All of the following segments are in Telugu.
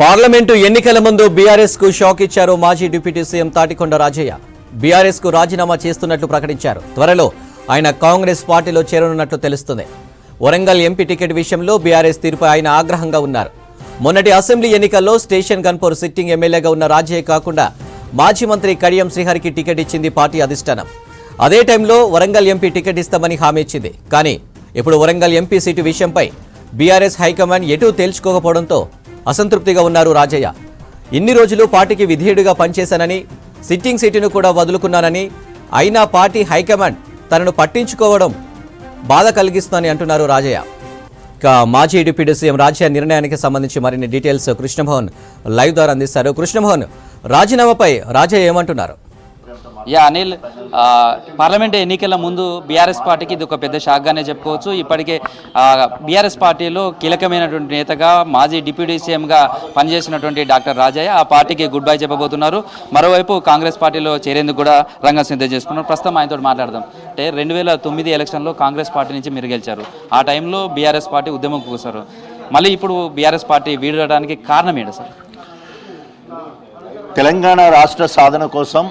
పార్లమెంటు ఎన్నికల ముందు బీఆర్ఎస్కు షాక్ ఇచ్చారు మాజీ డిప్యూటీ సీఎం తాటికొండ రాజయ్య. బీఆర్ఎస్కు రాజీనామా చేస్తున్నట్లు ప్రకటించారు. త్వరలో ఆయన కాంగ్రెస్ పార్టీలో చేరనున్నట్లు తెలుస్తుంది. వరంగల్ ఎంపీ టికెట్ విషయంలో బీఆర్ఎస్ తీరుపై ఆయన ఆగ్రహంగా ఉన్నారు. మొన్నటి అసెంబ్లీ ఎన్నికల్లో స్టేషన్ గన్పూర్ సిట్టింగ్ ఎమ్మెల్యేగా ఉన్న రాజయ్య కాకుండా మాజీ మంత్రి కడియం శ్రీహరికి టికెట్ ఇచ్చింది పార్టీ అధిష్టానం. అదే టైంలో వరంగల్ ఎంపీ టికెట్ ఇస్తామని హామీ ఇచ్చింది. కానీ ఇప్పుడు వరంగల్ ఎంపీ సీటు విషయంపై బీఆర్ఎస్ హైకమాండ్ ఎటూ తేల్చుకోకపోవడంతో అసంతృప్తిగా ఉన్నారు రాజయ్య. ఇన్ని రోజులు పార్టీకి విధేయుడిగా పనిచేశానని సిట్టింగ్ సీటును కూడా వదులుకున్నానని అయినా పార్టీ హైకమాండ్ తనను పట్టించుకోవడం బాధ కలిగిస్తుందని అంటున్నారు రాజయ్య. ఇక మాజీ డిప్యూటీ సీఎం రాజయ్య నిర్ణయానికి సంబంధించి మరిన్ని డీటెయిల్స్ కృష్ణమోహన్ లైవ్ ద్వారా అందిస్తారు. కృష్ణమోహన్ రాజీనామాపై రాజయ్య ఏమంటున్నారు? యా అనిల్ పార్లమెంట్ ఎన్నికల ముందు బీఆర్ఎస్ పార్టీకి ఇది ఒక పెద్ద షాక్గానే చెప్పుకోవచ్చు. ఇప్పటికే బీఆర్ఎస్ పార్టీలో కీలకమైనటువంటి నేతగా మాజీ డిప్యూటీ సీఎంగా పనిచేసినటువంటి డాక్టర్ రాజయ్య ఆ పార్టీకి గుడ్ బై చెప్పబోతున్నారు. మరోవైపు కాంగ్రెస్ పార్టీలో చేరేందుకు కూడా రంగం సిద్ధం చేసుకున్నారు. ప్రస్తుతం ఆయనతో మాట్లాడదాం. అంటే రెండు వేల తొమ్మిది ఎలక్షన్లో కాంగ్రెస్ పార్టీ నుంచి మీరు గెలిచారు. ఆ టైంలో బీఆర్ఎస్ పార్టీ ఉద్యమం కూసారు మళ్ళీ ఇప్పుడు బీఆర్ఎస్ పార్టీ వీడడానికి కారణం ఏంటి సార్? తెలంగాణ రాష్ట్ర సాధన కోసం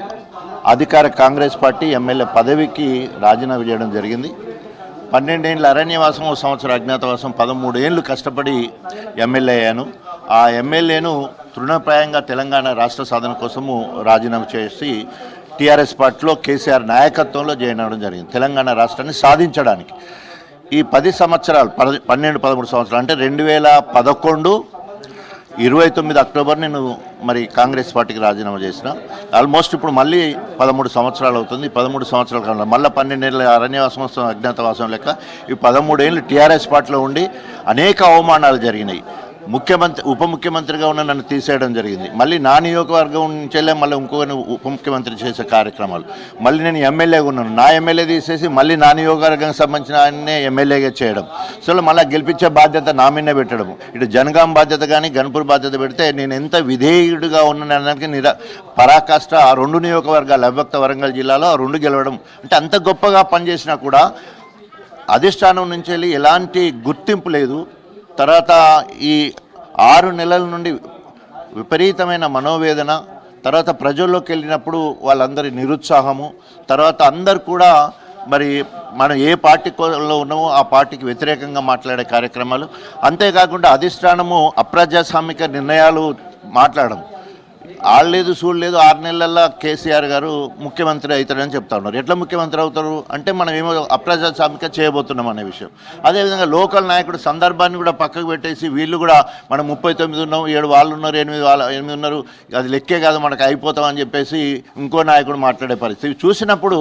అధికార కాంగ్రెస్ పార్టీ ఎమ్మెల్యే పదవికి రాజీనామా చేయడం జరిగింది. పన్నెండేళ్ళు అరణ్యవాసం ఒక సంవత్సరం అజ్ఞాతవాసం పదమూడు ఏళ్ళు కష్టపడి ఎమ్మెల్యే అయ్యాను. ఆ ఎమ్మెల్యేను తృణప్రాయంగా తెలంగాణ రాష్ట్ర సాధన కోసము రాజీనామా చేసి టీఆర్ఎస్ పార్టీలో కేసీఆర్ నాయకత్వంలో జాయిన్ అవ్వడం జరిగింది తెలంగాణ రాష్ట్రాన్ని సాధించడానికి. ఈ పది సంవత్సరాలు పది పన్నెండు పదమూడు సంవత్సరాలు అంటే రెండు వేల పదకొండు ఇరవై తొమ్మిది అక్టోబర్ నేను మరి కాంగ్రెస్ పార్టీకి రాజీనామా చేసిన. ఆల్మోస్ట్ ఇప్పుడు మళ్ళీ పదమూడు సంవత్సరాలు అవుతుంది. పదమూడు సంవత్సరాల కాలంలో మళ్ళీ పన్నెండేళ్ళ అరణ్యవాసం అజ్ఞాతవాసం లెక్క ఈ పదమూడేళ్ళు టీఆర్ఎస్ పార్టీలో ఉండి అనేక అవమానాలు జరిగినాయి. ముఖ్యమంత్రి ఉప ముఖ్యమంత్రిగా ఉన్న నన్ను తీసేయడం జరిగింది. మళ్ళీ నా నియోజకవర్గం నుంచెల్లే మళ్ళీ ఇంకొకరిని ఉప ముఖ్యమంత్రి చేసే కార్యక్రమాలు. మళ్ళీ నేను ఎమ్మెల్యేగా ఉన్నాను. నా ఎమ్మెల్యే తీసేసి మళ్ళీ నా నియోజకవర్గానికి సంబంధించిన ఆయన్నే ఎమ్మెల్యేగా చేయడం. సో మళ్ళీ గెలిపించే బాధ్యత నా మీదనే పెట్టడం ఇటు జనగాం బాధ్యత కానీ గణపూర్ బాధ్యత పెడితే నేను ఎంత విధేయుడిగా ఉన్నానడానికి నిరా పరాకాష్ట ఆ రెండు నియోజకవర్గాలు అవ్యక్త వరంగల్ జిల్లాలో ఆ రెండు గెలవడం. అంటే అంత గొప్పగా పనిచేసినా కూడా అధిష్టానం నుంచి వెళ్ళి ఎలాంటి గుర్తింపు లేదు. తర్వాత ఈ ఆరు నెలల నుండి విపరీతమైన మనోవేదన తర్వాత ప్రజల్లోకి వెళ్ళినప్పుడు వాళ్ళందరి నిరుత్సాహము తర్వాత అందరు కూడా మరి మనం ఏ పార్టీలో ఉన్నామో ఆ పార్టీకి వ్యతిరేకంగా మాట్లాడే కార్యక్రమాలు. అంతేకాకుండా అధిష్టానము అప్రజాస్వామిక నిర్ణయాలు మాట్లాడడం ఆడలేదు చూడలేదు. ఆరు నెలల్లో కేసీఆర్ గారు ముఖ్యమంత్రి అవుతారని చెప్తా ఉన్నారు. ఎట్లా ముఖ్యమంత్రి అవుతారు? అంటే మనం ఏమో అప్రజాస్వామిక చేయబోతున్నాం అనే విషయం. అదేవిధంగా లోకల్ నాయకుడు సందర్భాన్ని కూడా పక్కకు పెట్టేసి వీళ్ళు కూడా మనం ముప్పై తొమ్మిది ఉన్నాం ఏడు వాళ్ళు ఉన్నారు ఎనిమిది వాళ్ళు ఎనిమిది ఉన్నారు అది లెక్కే కాదు మనకు అయిపోతామని చెప్పేసి ఇంకో నాయకుడు మాట్లాడే పరిస్థితి. చూసినప్పుడు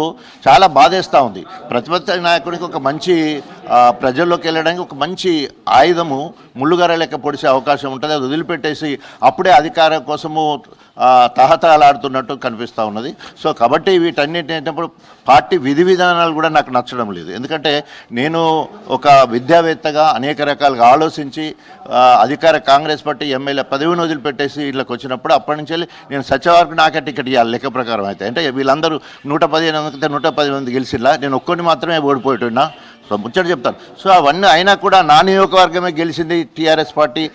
చాలా బాధేస్తూ ఉంది. ప్రతిపక్ష నాయకుడికి ఒక మంచి ప్రజల్లోకి వెళ్ళడానికి ఒక మంచి ఆయుధము ముళ్ళుగార లెక్క పొడిసే అవకాశం ఉంటుంది. అది వదిలిపెట్టేసి అప్పుడే అధికారం కోసము ఆ, కనిపిస్తూ ఉన్నది. సో కాబట్టి వీటన్నిటి ఏంటప్పుడు పార్టీ విధి విధానాలు కూడా నాకు నచ్చడం లేదు. ఎందుకంటే నేను ఒక విద్యావేత్తగా అనేక రకాలుగా ఆలోచించి అధికార కాంగ్రెస్ పార్టీ ఎమ్మెల్యే పదవిని వదిలిపెట్టేసి ఇళ్ళకి వచ్చినప్పుడు అప్పటి నుంచి వెళ్ళి నేను సచివారికి నాకే టికెట్ ఇవ్వాలి లెక్క ప్రకారం అయితే. అంటే వీళ్ళందరూ నూట పదిహేను మంది నూట పది మంది గెలిచిలా నేను ఒక్కడిని మాత్రమే ఓడిపోయిట్టున్నా సో ముచ్చట చెప్తాను. సో అవన్నీ అయినా కూడా నా నియోజకవర్గమే గెలిచింది టీఆర్ఎస్ పార్టీ.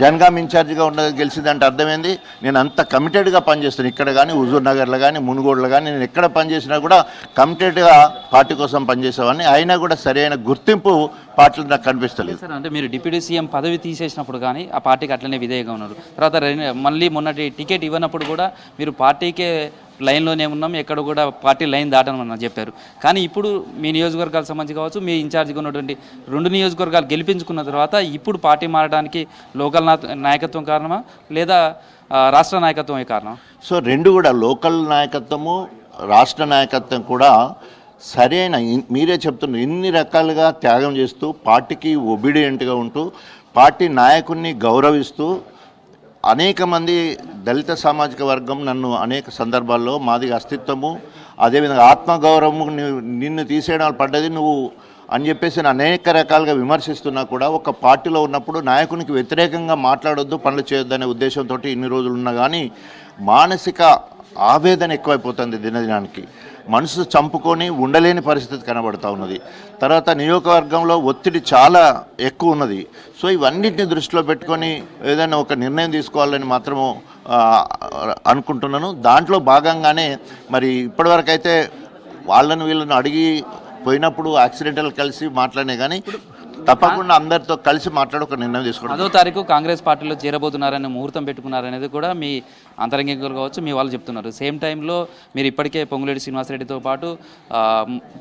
జనగాం ఇన్ఛార్జిగా ఉన్న గెలిచింది అంటే అర్థమైంది. నేను అంత కమిటెడ్గా పనిచేస్తాను. ఇక్కడ కానీ హుజూర్ నగర్లో కానీ మునుగోడులో కానీ నేను ఎక్కడ పనిచేసినా కూడా కమిటెడ్గా పార్టీ కోసం పనిచేసేవాడిని. అయినా కూడా సరైన గుర్తింపు పార్టీలు నాకు కనిపిస్తలేదు. సార్ అంటే మీరు డిప్యూటీ సీఎం పదవి తీసేసినప్పుడు కానీ ఆ పార్టీకి అట్లనే విధేయంగా ఉన్నారు. తర్వాత మళ్ళీ మొన్నటి టికెట్ ఇవ్వనప్పుడు కూడా మీరు పార్టీకే లైన్లోనే ఉన్నాం ఎక్కడ కూడా పార్టీ లైన్ దాటమని చెప్పారు. కానీ ఇప్పుడు మీ నియోజకవర్గాలకు సంబంధించి కావచ్చు మీ ఇన్ఛార్జిగా ఉన్నటువంటి రెండు నియోజకవర్గాలు గెలిపించుకున్న తర్వాత ఇప్పుడు పార్టీ మారడానికి లోకల్ నాయకత్వం కారణమా లేదా రాష్ట్ర నాయకత్వమే కారణం సో రెండు కూడా లోకల్ నాయకత్వము రాష్ట్ర నాయకత్వం కూడా సరైన మీరే చెప్తున్నారు ఇన్ని రకాలుగా త్యాగం చేస్తూ పార్టీకి ఒబీడియంట్గా ఉంటూ పార్టీ నాయకుడిని గౌరవిస్తూ అనేక మంది దళిత సామాజిక వర్గం నన్ను అనేక సందర్భాల్లో మాది అస్తిత్వము అదేవిధంగా ఆత్మగౌరవము నిన్ను తీసేయడం పడ్డది నువ్వు అని చెప్పేసి అనేక రకాలుగా విమర్శిస్తున్నా కూడా ఒక పార్టీలో ఉన్నప్పుడు నాయకునికి వ్యతిరేకంగా మాట్లాడొద్దు పనులు చేయొద్దనే ఉద్దేశంతో ఇన్ని రోజులు ఉన్నా కానీ మానసిక ఆవేదన ఎక్కువైపోతుంది దినదినానికి. మనసు చంపుకొని ఉండలేని పరిస్థితి కనబడతా ఉన్నది. తర్వాత నియోజకవర్గంలో ఒత్తిడి చాలా ఎక్కువ ఉన్నది. సో ఇవన్నింటిని దృష్టిలో పెట్టుకొని ఏదైనా ఒక నిర్ణయం తీసుకోవాలని మాత్రము అనుకుంటున్నాను. దాంట్లో భాగంగానే మరి ఇప్పటివరకైతే వాళ్ళని వీళ్ళని అడిగి పోయినప్పుడు యాక్సిడెంటల్ కలిసి మాట్లాడినే కానీ తప్పకుండా అందరితో కలిసి మాట్లాడి ఒక నిర్ణయం తీసుకోవడం పదో తారీఖు కాంగ్రెస్ పార్టీలో చేరబోతున్నారని ముహూర్తం పెట్టుకున్నారనేది కూడా మీ అంతరంగికులు కావచ్చు మీ వాళ్ళు చెప్తున్నారు. సేమ్ టైంలో మీరు ఇప్పటికే పొంగులేటి శ్రీనివాసరెడ్డితో పాటు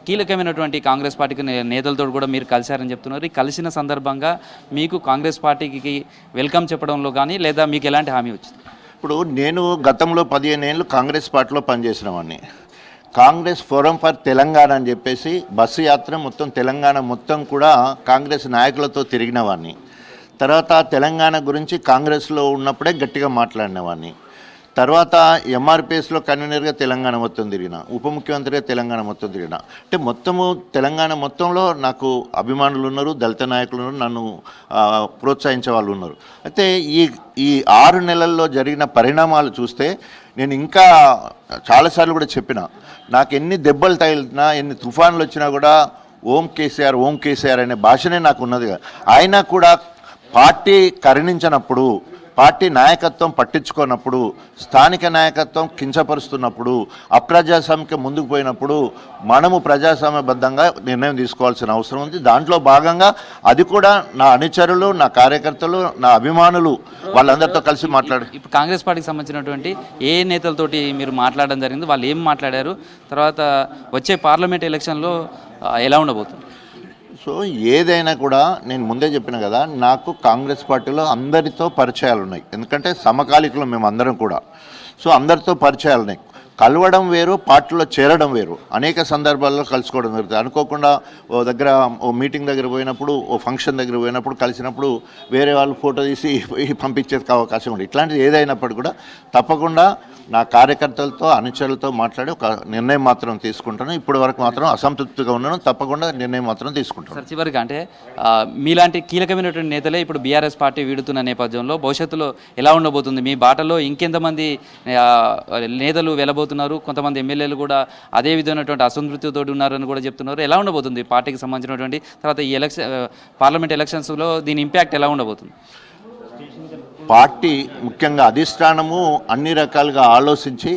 కీలకమైనటువంటి కాంగ్రెస్ పార్టీకి నేతలతో కూడా మీరు కలిశారని చెప్తున్నారు. ఈ కలిసిన సందర్భంగా మీకు కాంగ్రెస్ పార్టీకి వెల్కమ్ చెప్పడంలో కానీ లేదా మీకు ఎలాంటి హామీ వచ్చింది? ఇప్పుడు నేను గతంలో పదిహేను ఏళ్ళు కాంగ్రెస్ పార్టీలో పనిచేసిన వాడిని కాంగ్రెస్ ఫోరం ఫర్ తెలంగాణ అని చెప్పేసి బస్సు యాత్ర మొత్తం తెలంగాణ మొత్తం కూడా కాంగ్రెస్ నాయకులతో తిరిగిన వాడిని తర్వాత తెలంగాణ గురించి కాంగ్రెస్లో ఉన్నప్పుడే గట్టిగా మాట్లాడిన వాడిని తర్వాత ఎంఆర్పిఎస్లో కన్వీనర్గా తెలంగాణ మొత్తం తిరిగిన ఉప ముఖ్యమంత్రిగా తెలంగాణ మొత్తం తిరిగిన. అంటే మొత్తము తెలంగాణ మొత్తంలో నాకు అభిమానులు ఉన్నారు దళిత నాయకులు ఉన్నారు నన్ను ప్రోత్సహించే వాళ్ళు ఉన్నారు. అయితే ఈ ఈ ఆరు నెలల్లో జరిగిన పరిణామాలు చూస్తే నేను ఇంకా చాలాసార్లు కూడా చెప్పిన నాకు ఎన్ని దెబ్బలు తగిలినా ఎన్ని తుఫాన్లు వచ్చినా కూడా ఓం కేసీఆర్ ఓం కేసీఆర్ అనే భాషనే నాకు ఉన్నది ఆయన కూడా పార్టీ కరుణించినప్పుడు పార్టీ నాయకత్వం పట్టించుకున్నప్పుడు స్థానిక నాయకత్వం కించపరుస్తున్నప్పుడు అప్రజాస్వామిక ముందుకు పోయినప్పుడు మనము ప్రజాస్వామ్యబద్ధంగా నిర్ణయం తీసుకోవాల్సిన అవసరం ఉంది. దాంట్లో భాగంగా అది కూడా నా అనుచరులు నా కార్యకర్తలు నా అభిమానులు వాళ్ళందరితో కలిసి మాట్లాడు ఇప్పుడు కాంగ్రెస్ పార్టీకి సంబంధించినటువంటి ఏ నేతలతోటి మీరు మాట్లాడడం జరిగింది వాళ్ళు ఏం మాట్లాడారు తర్వాత వచ్చే పార్లమెంట్ ఎలక్షన్లో ఎలా ఉండబోతుంది? సో ఏదైనా కూడా నేను ముందే చెప్పిన కదా నాకు కాంగ్రెస్ పార్టీలో అందరితో పరిచయాలు ఉన్నాయి ఎందుకంటే సమకాలికలు మేము అందరం కూడా. సో అందరితో పరిచయాలు ఉన్నాయి కలవడం వేరు పార్టీలో చేరడం వేరు. అనేక సందర్భాల్లో కలుసుకోవడం జరుగుతుంది అనుకోకుండా ఓ దగ్గర ఓ మీటింగ్ దగ్గర పోయినప్పుడు ఓ ఫంక్షన్ దగ్గర పోయినప్పుడు కలిసినప్పుడు వేరే వాళ్ళు ఫోటో తీసి పంపించేది అవకాశం ఉంది. ఇట్లాంటిది ఏదైనప్పటికీ కూడా తప్పకుండా నా కార్యకర్తలతో అనుచరులతో మాట్లాడి ఒక నిర్ణయం మాత్రం తీసుకుంటాను. ఇప్పటి వరకు మాత్రం అసంతృప్తిగా ఉన్నాను. తప్పకుండా నిర్ణయం మాత్రం తీసుకుంటాను. చివరికి అంటే మీలాంటి కీలకమైనటువంటి నేతలే ఇప్పుడు బీఆర్ఎస్ పార్టీ వీడుతున్న నేపథ్యంలో భవిష్యత్తులో ఎలా ఉండబోతుంది? మీ బాటలో ఇంకెంతమంది నేతలు వెళ్ళబోతున్నారు కొంతమంది ఎమ్మెల్యేలు కూడా అదే విధమైనటువంటి అసంతృప్తితో ఉన్నారని కూడా చెప్తున్నారు. ఎలా ఉండబోతుంది? పార్టీకి సంబంధించినటువంటి తర్వాత ఈ ఎలక్షన్ పార్లమెంట్ ఎలక్షన్స్లో దీని ఇంపాక్ట్ ఎలా ఉండబోతుంది? పార్టీ ముఖ్యంగా అధిష్టానము అన్ని రకాలుగా ఆలోచించి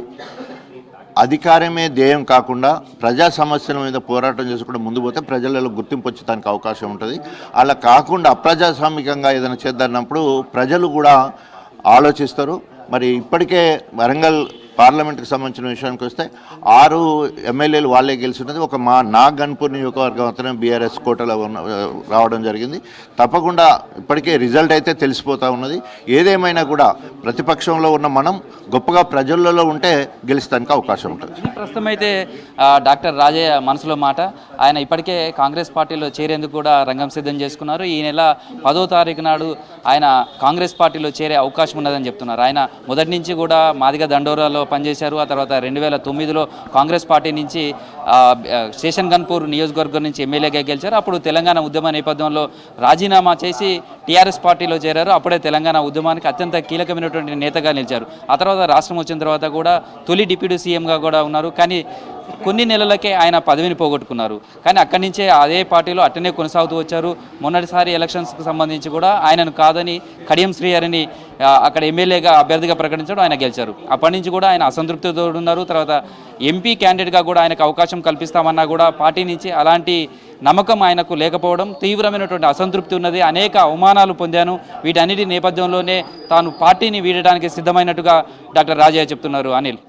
అధికారమే ధ్యేయం కాకుండా ప్రజా సమస్యల మీద పోరాటం చేసుకుంటూ ముందు పోతే ప్రజలలో గుర్తింపు వచ్చేదానికి అవకాశం ఉంటుంది. అలా కాకుండా అప్రజాస్వామికంగా ఏదైనా చేద్దన్నప్పుడు ప్రజలు కూడా ఆలోచిస్తారు. మరి ఇప్పటికే వరంగల్ పార్లమెంట్కి సంబంధించిన విషయానికి వస్తే ఆరు ఎమ్మెల్యేలు వాళ్ళే గెలిచినది. ఒక మా నా గన్పూర్ నియోజకవర్గం అతనే బీఆర్ఎస్ కోటలో ఉన్న రావడం జరిగింది. తప్పకుండా ఇప్పటికే రిజల్ట్ అయితే తెలిసిపోతూ ఉన్నది. ఏదేమైనా కూడా ప్రతిపక్షంలో ఉన్న మనం గొప్పగా ప్రజలలో ఉంటే గెలుస్తానికి అవకాశం ఉంటుంది. ప్రస్తుతం అయితే డాక్టర్ రాజయ్య మనసులో మాట ఆయన ఇప్పటికే కాంగ్రెస్ పార్టీలో చేరేందుకు కూడా రంగం సిద్ధం చేసుకున్నారు. ఈ నెల పదో తారీఖు నాడు ఆయన కాంగ్రెస్ పార్టీలో చేరే అవకాశం ఉన్నదని చెప్తున్నారు. ఆయన మొదటి నుంచి కూడా మాదిగ దండోరాలో పనిచేశారు. ఆ తర్వాత రెండు వేల తొమ్మిదిలో కాంగ్రెస్ పార్టీ నుంచి శేషన్ గన్పూర్ నియోజకవర్గం నుంచి ఎమ్మెల్యేగా గెలిచారు. అప్పుడు తెలంగాణ ఉద్యమ నేపథ్యంలో రాజీనామా చేసి టీఆర్ఎస్ పార్టీలో చేరారు. అప్పుడే తెలంగాణ ఉద్యమానికి అత్యంత కీలకమైనటువంటి నేతగా నిలిచారు. ఆ తర్వాత రాష్ట్రం వచ్చిన తర్వాత కూడా తొలి డిప్యూటీ సీఎంగా కూడా ఉన్నారు. కానీ కొన్ని నెలలకే ఆయన పదవిని పోగొట్టుకున్నారు. కానీ అక్కడి నుంచే అదే పార్టీలో అట్టనే కొనసాగుతూ వచ్చారు. మొన్నటిసారి ఎలక్షన్స్కి సంబంధించి కూడా ఆయనను కాదని కడియం శ్రీహరిని అక్కడ ఎమ్మెల్యేగా అభ్యర్థిగా ప్రకటించడం ఆయన గెలిచారు. అప్పటి నుంచి కూడా ఆయన అసంతృప్తితో ఉన్నారు. తర్వాత ఎంపీ క్యాండిడేట్గా కూడా ఆయనకు అవకాశం కల్పిస్తామన్నా కూడా పార్టీ నుంచి అలాంటి నమ్మకం ఆయనకు లేకపోవడం తీవ్రమైనటువంటి అసంతృప్తి ఉన్నది. అనేక అవమానాలు పొందాను. వీటన్నిటి నేపథ్యంలోనే తాను పార్టీని వీడడానికి సిద్ధమైనట్టుగా డాక్టర్ రాజయ్య చెప్తున్నారు. అనిల్.